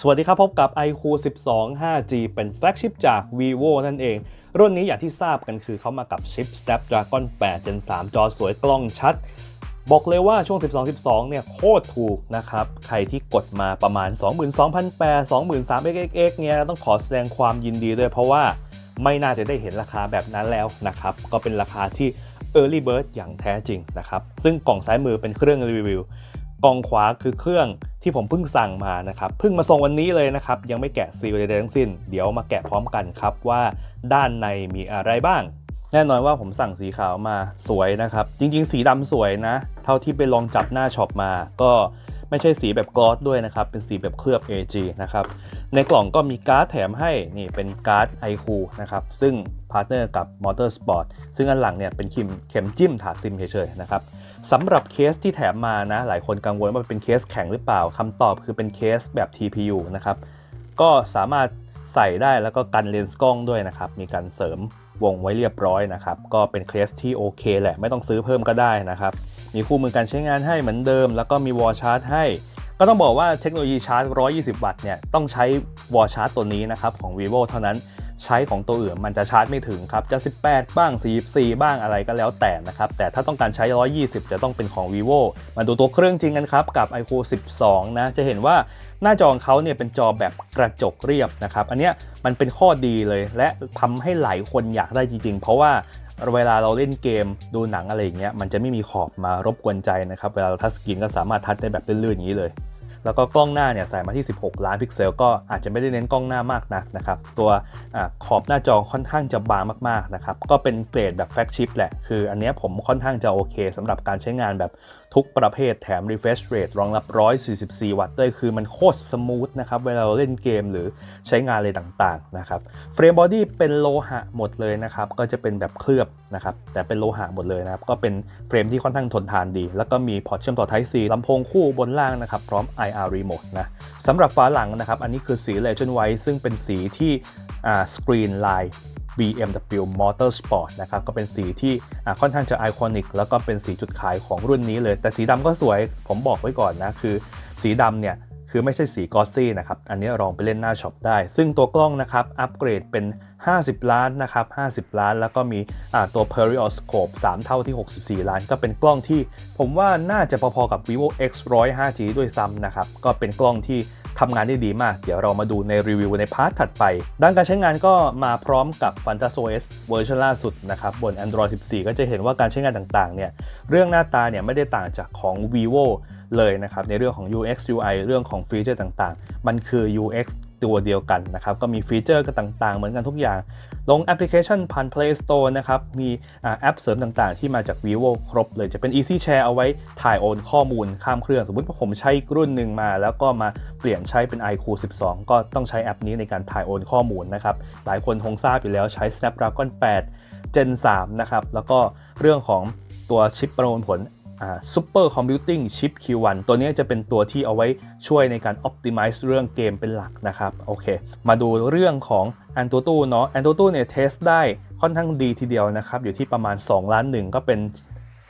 สวัสดีครับ พบกับ iQOO 12 5G เป็นแฟลกชิพจาก vivo นั่นเอง รุ่นนี้อย่างที่ทราบกันคือเขามากับชิป Snapdragon 8 Gen 3 จอสวยกล้องชัด บอกเลยว่าช่วง 12 12 เนี่ยโคตรถูกนะครับ ใครที่กดมาประมาณ 22,800 23,000 xx เนี่ยต้องขอแสดงความยินดีด้วยเพราะว่าไม่น่าจะได้เห็นราคาแบบนั้นแล้วนะครับ ก็เป็นราคาที่ Early Bird อย่างแท้จริงนะครับ ซึ่งกล่องซ้ายมือเป็นเครื่องรีวิว กล่องขวาคือเครื่อง ที่ผมเพิ่งสั่งมานะครับเพิ่งมาส่งวันนี้เลยนะครับ ยังไม่แกะซีลใดๆทั้งสิ้น เดี๋ยวมาแกะพร้อมกันครับว่าด้านในมีอะไรบ้าง แน่นอนว่าผมสั่งสีขาวมาสวยนะครับ จริงๆ สีดำสวยนะ เท่าที่ไปลองจับหน้าช็อปมา ก็ไม่ใช่สีแบบกลอสด้วยนะครับ เป็นสีแบบเคลือบ AG นะครับ ในกล่องก็มีการ์ดแถมให้ นี่เป็นการ์ด iQOO นะครับ ซึ่งพาร์ทเนอร์กับ Motorsport ซึ่งอันหลังเนี่ยเป็นเข็มเข็มจิ้มถาดซิมเฉยๆนะครับ สำหรับเคสที่แถมมานะ หลายคนกังวลว่าเป็นเคสแข็งหรือเปล่าคำตอบคือเป็นเคสแบบ TPU นะครับ ก็สามารถใส่ได้แล้วก็กันเลนส์กล้องด้วยนะครับ มีการเสริมวงไว้เรียบร้อยนะครับ ก็เป็นเคสที่โอเคแหละ ไม่ต้องซื้อเพิ่มก็ได้นะครับ มีคู่มือการใช้งานให้เหมือนเดิม แล้วก็มีวอลชาร์จให้ ก็ต้องบอกว่าเทคโนโลยีชาร์จ 120 วัตต์เนี่ยต้องใช้วอลชาร์จตัวนี้นะครับของ vivo เท่านั้น ใช้ของตัวอื่นมันจะชาร์จไม่ถึงครับ จะ 18 บ้าง 44 บ้างอะไรก็แล้วแต่นะครับ แต่ถ้าต้องการใช้ 120 จะต้องเป็นของ vivo มาดูตัวเครื่องจริงกันครับ กับ iQOO 12 นะ จะเห็นว่าหน้าจอของเขาเนี่ยเป็นจอแบบกระจกเรียบนะครับ อันเนี้ยมันเป็นข้อดีเลย และทำให้หลายคนอยากได้จริงๆ เพราะว่าเวลาเราเล่นเกมดูหนังอะไรอย่างเงี้ยมันจะไม่มีขอบมารบกวนใจนะครับ เวลาเราทัชสกรีนก็สามารถทัชได้แบบลื่นๆอย่างนี้เลย แล้วก็กล้องหน้าเนี่ยใส่มาที่ 16 ล้านพิกเซลก็อาจจะไม่ได้เน้นกล้องหน้ามากนักนะครับ ตัวอขอบหน้าจอค่อนข้างจะบางมากๆนะครับ ก็เป็นเกรดแบบแฟกชิปแหละ คืออันนี้ผมค่อนข้างจะโอเคสำหรับการใช้งานแบบ ทุกประเภทแถม refresh rate รองรับ 144 วัตต์ด้วยคือมันโคตรสมูทนะครับ เวลาเราเล่นเกมหรือใช้งานอะไรต่างๆนะครับเฟรมบอดี้เป็นโลหะหมดเลยนะครับ ก็จะเป็นแบบเคลือบนะครับ แต่เป็นโลหะหมดเลยนะครับ ก็เป็นเฟรมที่ค่อนข้างทนทานดี แล้วก็มีพอร์ตเชื่อมต่อ Type C ลำโพงคู่บนล่างนะครับ พร้อม IR remote นะสำหรับฝาหลังนะครับ อันนี้คือสี Legend White ซึ่งเป็นสีที่สกรีนลาย BMW Motorsport นะครับก็เป็นสีที่ค่อนข้างจะไอคอนิกแล้วก็เป็นสีจุดขายของรุ่นนี้เลย แต่สีดำก็สวยผมบอกไว้ก่อนนะ คือสีดำเนี่ย คือไม่ใช่สีกอสซี่นะครับ อันนี้ลองไปเล่นหน้าช็อปได้ ซึ่งตัวกล้องนะครับ อัปเกรดเป็น 50 ล้านนะครับ 50 ล้าน แล้วก็มีตัว periscope 3 เท่าที่ 64 ล้าน ก็เป็นกล้องที่ ผมว่าน่าจะพอๆกับ vivo x 1 0 5 g ด้วยซ้ำนะครับก็เป็นกล้องที่ ทำงานได้ดีมาก เดี๋ยวเรามาดูในรีวิวในพาร์ทถัดไป ด้านการใช้งานก็มาพร้อมกับ FantaSOS เวอร์ชันล่าสุดนะครับบน Android 14 ก็จะเห็นว่าการใช้งานต่างๆเนี่ยเรื่องหน้าตาเนี่ยไม่ได้ต่างจากของ vivo เลยนะครับในเรื่องของ UX UI เรื่องของฟีเจอร์ต่างๆ มันคือ UX ตัวเดียวกันนะครับก็มีฟีเจอร์ก็ต่างๆ เหมือนกันทุกอย่าง ลงแอปพลิเคชันผ่าน Play Store นะครับมีอแอปเสริมต่างๆ ที่มาจาก vivo ครบเลยจะเป็น Easy Share เอาไว้ถ่ายโอนข้อมูลข้ามเครื่อง สมมติว่าผมใช้รุ่นหนึ่งมา แล้วก็มา เปลี่ยนใช้เป็น iQ 12 ก็ต้องใช้แอปนี้ในการถ่ายโอนข้อมูลนะครับ หลายคนคงทราบอยู่แล้วใช้ Snapdragon 8 Gen 3 นะครับ แล้วก็เรื่องของตัวชิปประมวลผล Super Computing Chip Q1 ตัวนี้จะเป็นตัวที่เอาไว้ช่วยในการ Optimize เรื่องเกมเป็นหลักนะครับ โอเค มาดูเรื่องของ AnTuTu เนาะ AnTuTu เนี่ยเทสได้ค่อนข้างดีทีเดียวนะครับ อยู่ที่ประมาณ 2 ล้านหนึ่งก็เป็น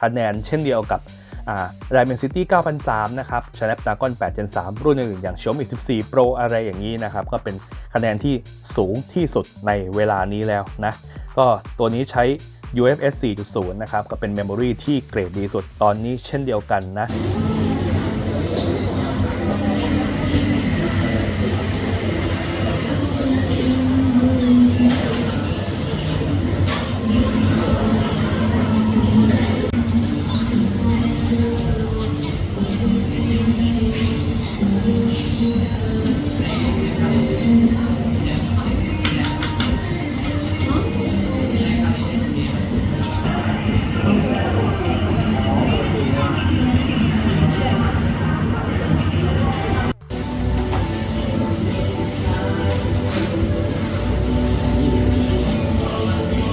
คะแนนเช่นเดียวกับ อ่า Dimensity 9003 นะครับ Snapdragon 8 Gen 3 รุ่นอื่นอย่าง Xiaomi 14 Pro อะไรอย่างนี้นะครับ ก็เป็นคะแนนที่สูงที่สุดในเวลานี้แล้วนะ ก็ตัวนี้ใช้ UFS 4.0 นะครับ ก็เป็นเมมโมรีที่เกรดดีสุดตอนนี้เช่นเดียวกันนะ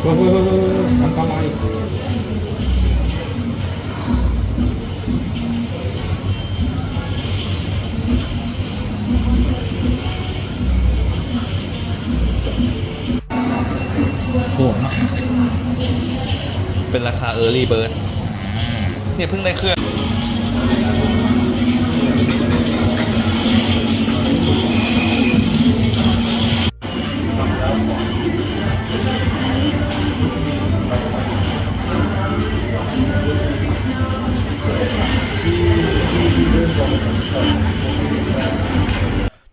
เฮ้ยเฮ้ยเฮ้ยเฮ้ยอันตรายโหดมากเป็นราคา Early Bird เนี่ยเพิ่งได้เครื่อง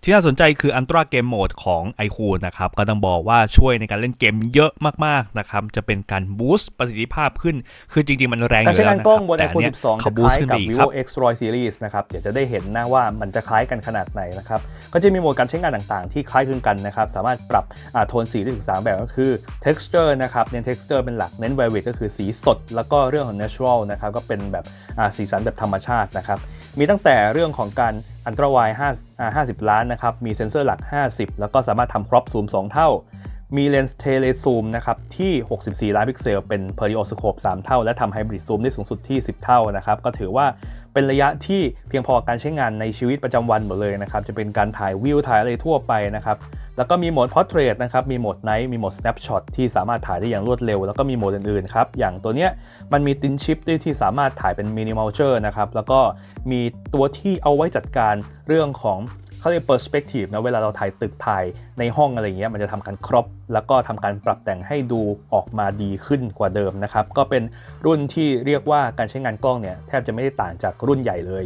ที่น่าสนใจคือ Ultra Game Mode ของ iQOO นะครับ ก็ต้องบอกว่าช่วยในการเล่นเกมเยอะมากๆนะครับ จะเป็นการบูสต์ประสิทธิภาพขึ้น คือจริง ๆ มันแรงอการยู่ใช้แล้วงานนะกคล้รัองบนแต่ iPhone เนี้ย12เขาจะบูคสต์ล้ายขึ้นกับไปอีกครั vivo บ X Roy Series นะครับ เดี๋ยวจะได้เห็นนะว่ามันจะคล้ายกันขนาดไหนนะครับ ก็จะมีโหมดการใช้งานต่างๆ ที่คล้ายคลึงกันนะครับ สามารถปรับอ่าโทนสีได้ถึง 3 แบบก็คือ texture นะครับ เน้น texture เป็นหลัก เน้น vivid ก็คือสีสด แล้วก็เรื่องของ natural นะครับ ก็เป็นแบบอ่าสีสันแบบธรรมชาตินะครับ มีตั้งแต่เรื่องของการ อันตรวาย5อ่าสิบล้านนะครับ มีเซ็นเซอร์หลัก 50 แล้วก็สามารถทำครอปซูม 2 เท่า มีเลนส์เทเลซูมนะครับที่ 64 ล้านพิกเซล เป็นเพอริโอสโคป3เท่า และทำไฮบริดซูมได้สูงสุดที่ 10 เท่านะครับ ก็ถือว่าเป็นระยะที่เพียงพอการใช้งานในชีวิตประจำวันหมดเลยนะครับ จะเป็นการถ่ายวิวถ่ายอะไรทั่วไปนะครับ แล้วก็มีโหมด Portrait นะครับ มีโหมด Night มีโหมด Snapshot ที่สามารถถ่ายได้อย่างรวดเร็ว แล้วก็มีโหมดอื่นๆครับ อย่างตัวเนี้ยมันมีตินชิปด้วยที่สามารถถ่ายเป็น Minimal c h u r e นะครับ แล้วก็มีตัวที่เอาไว้จัดการเรื่องของเขาเรียก perspective นะ เวลาเราถ่ายตึกถ่ายในห้องอะไรเงี้ย มันจะทำการครอปแล้วก็ทำการปรับแต่งให้ดูออกมาดีขึ้นกว่าเดิมนะครับ ก็เป็นรุ่นที่เรียกว่าการใช้งานกล้องเนี่ยแทบจะไม่ได้ต่างจากรุ่นใหญ่เลย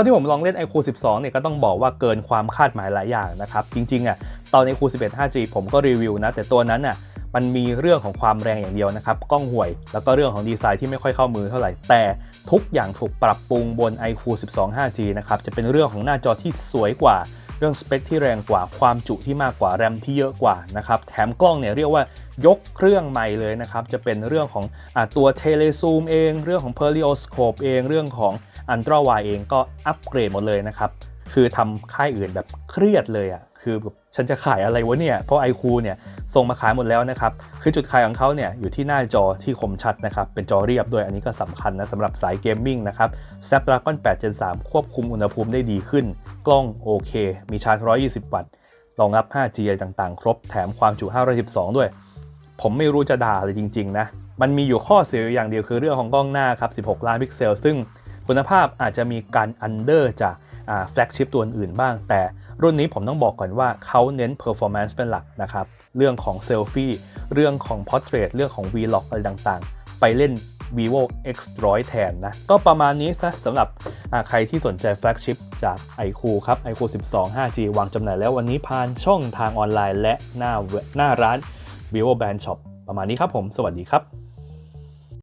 าที่ผมลองเล่น iQOO 12 เนี่ยก็ต้องบอกว่าเกินความคาดหมายหลายอย่างนะครับ จริงๆอะตอน iQOO 11 5G ผมก็รีวิวนะ แต่ตัวนั้นอะมันมีเรื่องของความแรงอย่างเดียวนะครับ กล้องห่วย แล้วก็เรื่องของดีไซน์ที่ไม่ค่อยเข้ามือเท่าไหร่ แต่ทุกอย่างถูกปรับปรุงบน iQOO 12 5G นะครับ จะเป็นเรื่องของหน้าจอที่สวยกว่า เรื่องสเปคที่แรงกว่าความจุที่มากกว่าแรมที่เยอะกว่านะครับแถมกล้องเนี่ยเรียกว่ายกเครื่องใหม่เลยนะครับจะเป็นเรื่องของอตัวเทเลซูมเอง เรื่องของเพอริโอสโคปเองเรื่องของอันตราไวเองก็อัปเกรดหมดเลยนะครับคือทำค่ายอื่นแบบเครียดเลยอะ่ะ คือแบบฉันจะขายอะไรวะเนี่ย เพราะไอคูเนี่ยส่งมาขายหมดแล้วนะครับ คือจุดขายของเขาเนี่ยอยู่ที่หน้าจอที่คมชัดนะครับ เป็นจอเรียบด้วยอันนี้ก็สำคัญนะสำหรับสายเกมมิ่งนะครับ Snapdragon 8 Gen 3 ควบคุมอุณหภูมิได้ดีขึ้น กล้องโอเค มีชาร์จ 120 วัตต์รองรับ 5G อะไรต่างๆ ครบแถมความจุ 512 ด้วย ผมไม่รู้จะด่าเลยจริง ๆ นะ มันมีอยู่ข้อเสียอยู่อย่างเดียวคือเรื่องของกล้องหน้าครับ 16 ล้านพิกเซล ซึ่งคุณภาพอาจจะมีการอันเดอร์จากแฟลกชิปตัวอื่นบ้างแต่ รุ่นนี้ผมต้องบอกก่อนว่าเขาเน้น performance เป็นหลักนะครับ เรื่องของเซลฟี่เรื่องของ portrait เรื่องของ vlog อะไรต่างๆ ไปเล่น vivo x 1 0 0แทนนะ ก็ประมาณนี้ซะสำหรับใครที่สนใจแฟลกชิปจาก iQOO ครับ iQOO 12 5G วางจำหน่ายแล้ววันนี้ผ่านช่องทางออนไลน์และหน้าหน้าร้าน vivo brand shop ประมาณนี้ครับผม สวัสดีครับ